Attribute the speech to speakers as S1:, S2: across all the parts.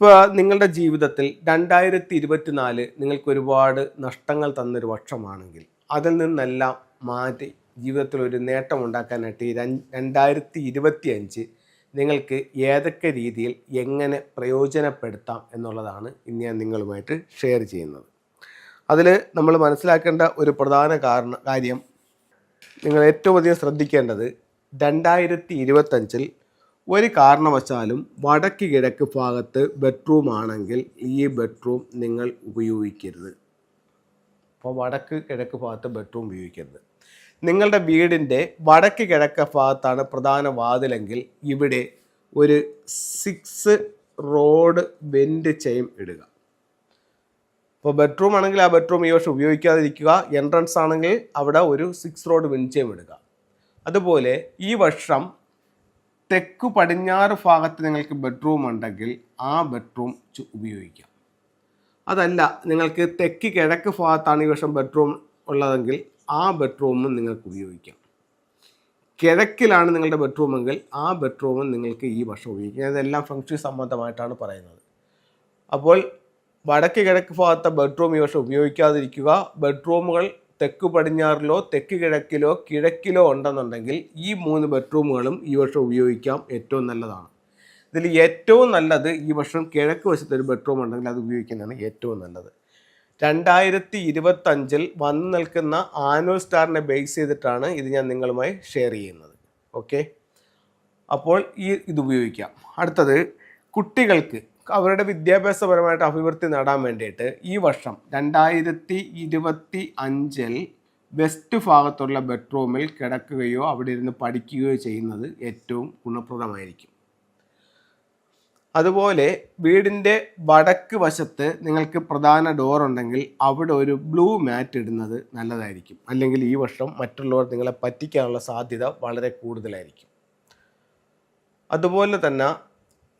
S1: ഇപ്പോൾ നിങ്ങളുടെ ജീവിതത്തിൽ രണ്ടായിരത്തി ഇരുപത്തിനാല് നിങ്ങൾക്ക് ഒരുപാട് നഷ്ടങ്ങൾ തന്നൊരു വർഷമാണെങ്കിൽ അതിൽ നിന്നെല്ലാം മാറ്റി ജീവിതത്തിൽ ഒരു നേട്ടം ഉണ്ടാക്കാനായിട്ട് ഈ രണ്ടായിരത്തി ഇരുപത്തി അഞ്ച് നിങ്ങൾക്ക് ഏതൊക്കെ രീതിയിൽ എങ്ങനെ പ്രയോജനപ്പെടുത്താം എന്നുള്ളതാണ് ഇന്ന് ഞാൻ നിങ്ങളുമായിട്ട് ഷെയർ ചെയ്യുന്നത്. അതിൽ നമ്മൾ മനസ്സിലാക്കേണ്ട ഒരു പ്രധാന കാരണം കാര്യം നിങ്ങൾ ഏറ്റവും അധികം ശ്രദ്ധിക്കേണ്ടത് രണ്ടായിരത്തി ഇരുപത്തഞ്ചിൽ ഒരു കാരണവശാലും വടക്ക് കിഴക്ക് ഭാഗത്ത് ബെഡ്റൂം ആണെങ്കിൽ ഈ ബെഡ്റൂം നിങ്ങൾ ഉപയോഗിക്കരുത്. അപ്പോൾ വടക്ക് കിഴക്ക് ഭാഗത്ത് ബെഡ്റൂം ഉപയോഗിക്കരുത്. നിങ്ങളുടെ വീടിന്റെ വടക്ക് കിഴക്ക് ഭാഗത്താണ് പ്രധാന വാതിലെങ്കിൽ ഇവിടെ ഒരു സിക്സ് റോഡ് വെന്റ് ചെയിൻ ഇടുക. ഇപ്പോൾ ബെഡ്റൂം ആണെങ്കിൽ ആ ബെഡ്റൂം ഈ വർഷം ഉപയോഗിക്കാതിരിക്കുക. എൻട്രൻസ് ആണെങ്കിൽ അവിടെ ഒരു സിക്സ് റോഡ് വെഞ്ചയം ഇടുക. അതുപോലെ ഈ വർഷം തെക്കു പടിഞ്ഞാറ് ഭാഗത്ത് നിങ്ങൾക്ക് ബെഡ്റൂം ഉണ്ടെങ്കിൽ ആ ബെഡ്റൂം ഉപയോഗിക്കാം. അതല്ല നിങ്ങൾക്ക് തെക്ക് കിഴക്ക് ഭാഗത്താണ് ഈ വർഷം ബെഡ്റൂം ഉള്ളതെങ്കിൽ ആ ബെഡ്റൂമും നിങ്ങൾക്ക് ഉപയോഗിക്കാം. കിഴക്കിലാണ് നിങ്ങളുടെ ബെഡ്റൂമെങ്കിൽ ആ ബെഡ്റൂമും നിങ്ങൾക്ക് ഈ വർഷം ഉപയോഗിക്കാം. ഇതെല്ലാം ഫംഗ്ഷൻ സംബന്ധമായിട്ടാണ് പറയുന്നത്. അപ്പോൾ വടക്ക് കിഴക്ക് ഭാഗത്തെ ബെഡ്റൂം ഈ വർഷം ഉപയോഗിക്കാതിരിക്കുക. ബെഡ്റൂമുകൾ തെക്ക് പടിഞ്ഞാറിലോ തെക്ക് കിഴക്കിലോ കിഴക്കിലോ ഉണ്ടെന്നുണ്ടെങ്കിൽ ഈ മൂന്ന് ബെഡ്റൂമുകളും ഈ വർഷം ഉപയോഗിക്കാം ഏറ്റവും നല്ലതാണ്. ഇതിൽ ഏറ്റവും നല്ലത് ഈ വർഷം കിഴക്ക് വശത്ത് ഒരു ബെഡ്റൂം ഉണ്ടെങ്കിൽ അത് ഉപയോഗിക്കുന്നതാണ് ഏറ്റവും നല്ലത്. രണ്ടായിരത്തി ഇരുപത്തഞ്ചിൽ വന്നു നിൽക്കുന്ന ആനുവൽ സ്റ്റാറിനെ ബേസ് ചെയ്തിട്ടാണ് ഇത് ഞാൻ നിങ്ങളുമായി ഷെയർ ചെയ്യുന്നത്. ഓക്കെ അപ്പോൾ ഈ ഇത് ഉപയോഗിക്കാം. അടുത്തത് കുട്ടികൾക്ക് അവരുടെ വിദ്യാഭ്യാസപരമായിട്ട് അഭിവൃദ്ധി നേടാൻ വേണ്ടിയിട്ട് ഈ വർഷം രണ്ടായിരത്തി ഇരുപത്തി അഞ്ചിൽ വെസ്റ്റ് ഭാഗത്തുള്ള ബെഡ്റൂമിൽ കിടക്കുകയോ അവിടെ ഇരുന്ന് പഠിക്കുകയോ ചെയ്യുന്നത് ഏറ്റവും ഗുണപ്രദമായിരിക്കും. അതുപോലെ വീടിന്റെ വടക്ക് വശത്ത് നിങ്ങൾക്ക് പ്രധാന ഡോർ ഉണ്ടെങ്കിൽ അവിടെ ഒരു ബ്ലൂ മാറ്റ് ഇടുന്നത് നല്ലതായിരിക്കും. അല്ലെങ്കിൽ ഈ വർഷം മറ്റുള്ളവർ നിങ്ങളെ പറ്റിക്കാനുള്ള സാധ്യത വളരെ കൂടുതലായിരിക്കും. അതുപോലെ തന്നെ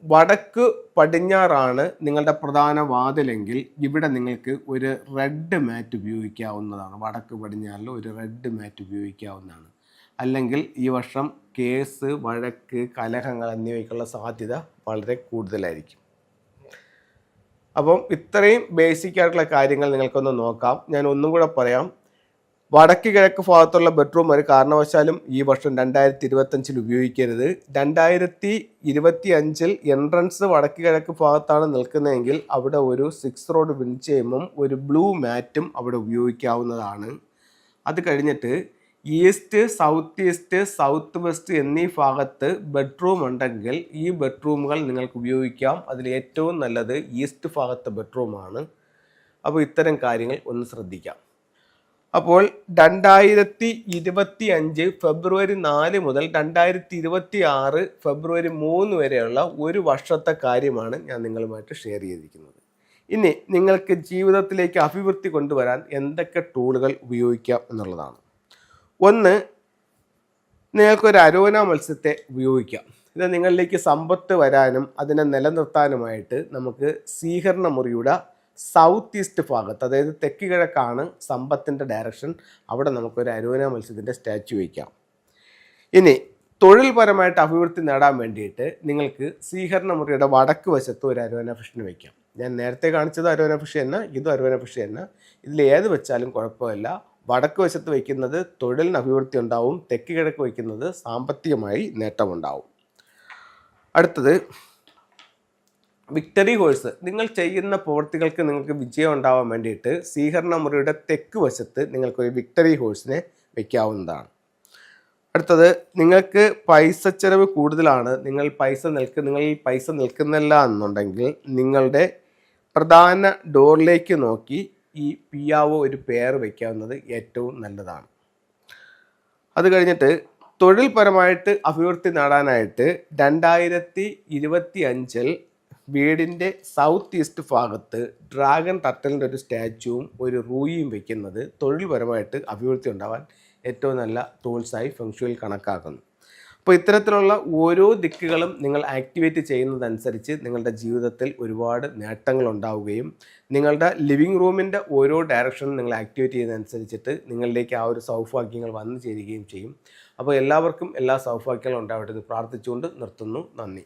S1: വടക്ക് പടിഞ്ഞാറാണ് നിങ്ങളുടെ പ്രധാന വാതിലെങ്കിൽ ഇവിടെ നിങ്ങൾക്ക് ഒരു റെഡ് മാറ്റ് ഉപയോഗിക്കാവുന്നതാണ്. വടക്ക് പടിഞ്ഞാറിൽ ഒരു റെഡ് മാറ്റ് ഉപയോഗിക്കാവുന്നതാണ്. അല്ലെങ്കിൽ ഈ വർഷം കേസ് വഴക്ക് കലഹങ്ങൾ എന്നിവയ്ക്കുള്ള സാധ്യത വളരെ കൂടുതലായിരിക്കും. അപ്പം ഇത്രയും ബേസിക് ആയിട്ടുള്ള കാര്യങ്ങൾ നിങ്ങൾക്കൊന്ന് നോക്കാം. ഞാൻ ഒന്നും കൂടെ പറയാം. വടക്ക് കിഴക്ക് ഭാഗത്തുള്ള ബെഡ്റൂം ഒരു കാരണവശാലും ഈ വർഷം രണ്ടായിരത്തി ഇരുപത്തഞ്ചിൽ ഉപയോഗിക്കരുത്. രണ്ടായിരത്തി ഇരുപത്തി അഞ്ചിൽ എൻട്രൻസ് വടക്ക് കിഴക്ക് ഭാഗത്താണ് നിൽക്കുന്നതെങ്കിൽ അവിടെ ഒരു സിക്സ് റോഡ് വിൻചെയിമും ഒരു ബ്ലൂ മാറ്റും അവിടെ ഉപയോഗിക്കാവുന്നതാണ്. അത് കഴിഞ്ഞിട്ട് east south east south west എന്നീ ഭാഗത്ത് ബെഡ്റൂം ഉണ്ടെങ്കിൽ ഈ ബെഡ്റൂമുകൾ നിങ്ങൾക്ക് ഉപയോഗിക്കാം. അതിൽ ഏറ്റവും നല്ലത് ഈസ്റ്റ് ഭാഗത്തെ ബെഡ്റൂമാണ് അപ്പോൾ ഇത്തരം കാര്യങ്ങൾ ഒന്ന് ശ്രദ്ധിക്കാം. അപ്പോൾ രണ്ടായിരത്തി ഇരുപത്തി അഞ്ച് ഫെബ്രുവരി നാല് മുതൽ രണ്ടായിരത്തി ഇരുപത്തി ആറ് ഫെബ്രുവരി മൂന്ന് വരെയുള്ള ഒരു വർഷത്തെ കാര്യമാണ് ഞാൻ നിങ്ങളുമായിട്ട് ഷെയർ ചെയ്തിരിക്കുന്നത്. ഇനി നിങ്ങൾക്ക് ജീവിതത്തിലേക്ക് അഭിവൃദ്ധി കൊണ്ടുവരാൻ എന്തൊക്കെ ടൂളുകൾ ഉപയോഗിക്കാം എന്നുള്ളതാണ്. ഒന്ന് നിങ്ങൾക്കൊരു അരോന മത്സ്യത്തെ ഉപയോഗിക്കാം. ഇത് നിങ്ങളിലേക്ക് സമ്പത്ത് വരാനും അതിനെ നിലനിർത്താനുമായിട്ട് നമുക്ക് സ്വീകരണ മുറിയുടെ സൗത്ത് ഈസ്റ്റ് ഭാഗത്ത് അതായത് തെക്ക് കിഴക്കാണ് സമ്പത്തിന്റെ ഡയറക്ഷൻ അവിടെ നമുക്കൊരു അരോന മത്സ്യത്തിന്റെ സ്റ്റാച്ചു വയ്ക്കാം ഇനി തൊഴിൽപരമായിട്ട് അഭിവൃദ്ധി നേടാൻ വേണ്ടിയിട്ട് നിങ്ങൾക്ക് സ്വീകരണ മുറിയുടെ വടക്ക് വശത്ത് ഒരു അരോന ഫിഷിന് വയ്ക്കാം ഞാൻ നേരത്തെ കാണിച്ചത് അരോന ഫിഷ് തന്നെ ഇതും അരോന ഫിഷ് തന്നെ. ഇതിൽ ഏത് വെച്ചാലും കുഴപ്പമില്ല. വടക്ക് വശത്ത് വയ്ക്കുന്നത് തൊഴിലിന് അഭിവൃദ്ധി ഉണ്ടാവും തെക്ക് കിഴക്ക് വയ്ക്കുന്നത് സാമ്പത്തികമായി നേട്ടമുണ്ടാവും. അടുത്തത് വിക്ടറി കോഴ്സ് നിങ്ങൾ ചെയ്യുന്ന പ്രവൃത്തികൾക്ക് നിങ്ങൾക്ക് വിജയം ഉണ്ടാവാൻ വേണ്ടിയിട്ട് സ്വീകരണ മുറിയുടെ തെക്ക് വശത്ത് നിങ്ങൾക്കൊരു വിക്ടറി കോഴ്സിനെ വയ്ക്കാവുന്നതാണ് അടുത്തത് നിങ്ങൾക്ക് പൈസ ചെലവ് കൂടുതലാണ്. നിങ്ങൾ പൈസ നിൽക്ക് നിങ്ങൾ പൈസ നിൽക്കുന്നില്ല എന്നുണ്ടെങ്കിൽ നിങ്ങളുടെ പ്രധാന ഡോറിലേക്ക് നോക്കി ഈ പിയാവോ ഒരു പേർ വയ്ക്കാവുന്നത് ഏറ്റവും നല്ലതാണ്. അത് കഴിഞ്ഞിട്ട് തൊഴിൽപരമായിട്ട് അഭിവൃദ്ധി നേടാനായിട്ട് രണ്ടായിരത്തി ഇരുപത്തി അഞ്ചിൽ വീടിന്റെ സൗത്ത് ഈസ്റ്റ് ഭാഗത്ത് ഡ്രാഗൺ ടർട്ടലിന്റെ ഒരു സ്റ്റാച്ചുവും ഒരു റൂയിയും വെക്കുന്നത് തൊഴിൽപരമായിട്ട് അഭിവൃദ്ധി ഉണ്ടാവാൻ ഏറ്റവും നല്ല ടൂൾസായി ഫെങ്ഷുവിൽ കണക്കാക്കുന്നു. അപ്പോൾ ഇത്തരത്തിലുള്ള ഓരോ ദിക്കുകളും നിങ്ങൾ ആക്ടിവേറ്റ് ചെയ്യുന്നതനുസരിച്ച് നിങ്ങളുടെ ജീവിതത്തിൽ ഒരുപാട് നേട്ടങ്ങൾ ഉണ്ടാവുകയും നിങ്ങളുടെ ലിവിങ് റൂമിന്റെ ഓരോ ഡയറക്ഷനും നിങ്ങൾ ആക്ടിവേറ്റ് ചെയ്യുന്നതനുസരിച്ചിട്ട് നിങ്ങളിലേക്ക് ആ ഒരു സൗഭാഗ്യങ്ങൾ വന്നു ചേരുകയും ചെയ്യും. അപ്പോൾ എല്ലാവർക്കും എല്ലാ സൗഭാഗ്യങ്ങളും ഉണ്ടാവട്ടെ എന്ന് പ്രാർത്ഥിച്ചുകൊണ്ട് നിർത്തുന്നു. നന്ദി.